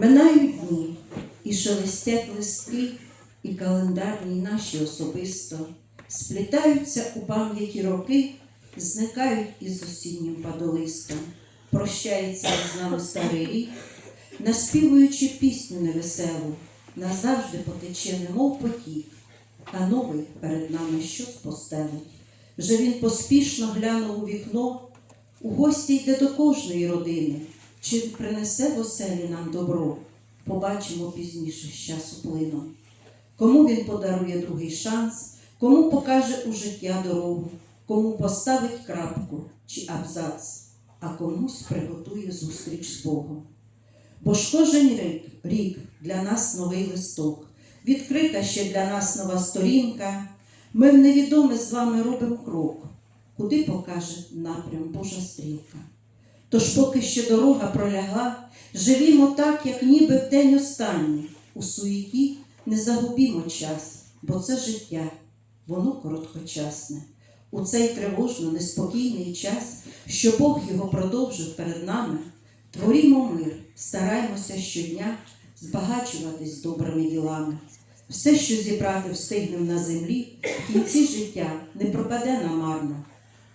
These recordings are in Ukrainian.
Минають дні, і шелестять листки, і календарні наші особисто, сплітаються у пам'яті роки, зникають із осіннім падолистом, прощається з нами старий рік, наспівуючи пісню невеселу, назавжди потече, немов потік, а новий перед нами щось постелить. Вже він поспішно глянув у вікно, у гості йде до кожної родини. Чи принесе в оселі нам добро, побачимо пізніше з часу плином. Кому він подарує другий шанс, кому покаже у життя дорогу, кому поставить крапку чи абзац, а комусь приготує зустріч з Богом. Бо ж кожен рік, рік для нас новий листок, відкрита ще для нас нова сторінка. Ми в невідоме з вами робимо крок, куди покаже напрям Божа стрілка. Тож, поки ще дорога пролягла, живімо так, як ніби в день останній. У суєті не загубімо час, бо це життя, воно короткочасне. У цей тривожно неспокійний час, що Бог його продовжив перед нами, творімо мир, стараймося щодня збагачуватись добрими ділами. Все, що зібрати встигнем на землі, в кінці життя не пропаде намарно.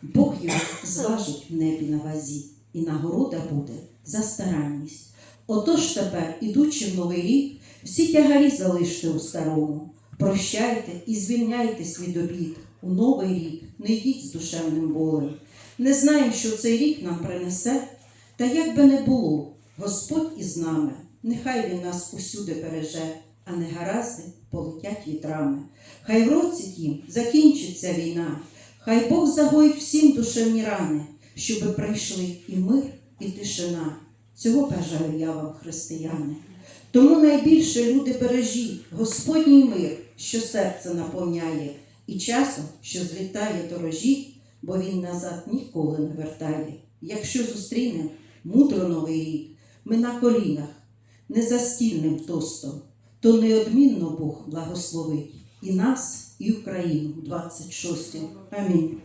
Бог його зважить в небі на вазі, і нагорода буде за старанність. Отож тепер, ідучи в новий рік, всі тягарі залиште у старому, прощайте і звільняйтесь від обід. У новий рік не йдіть з душевним болем. Не знаємо, що цей рік нам принесе, та як би не було, Господь із нами, нехай Він нас усюди береже, а не гаразди полетять вітрами. Хай в році тім закінчиться війна, хай Бог загоїть всім душевні рани, щоби прийшли і мир, і тишина. Цього бажаю я вам, християни. Тому найбільше люди бережіть Господній мир, що серце наповняє, і часом, що злітає, дорожіть, бо він назад ніколи не вертає. Якщо зустрінем мудро новий рік, ми на колінах, не за стільним тостом, то неодмінно Бог благословить і нас, і Україну в 26-му. Амінь.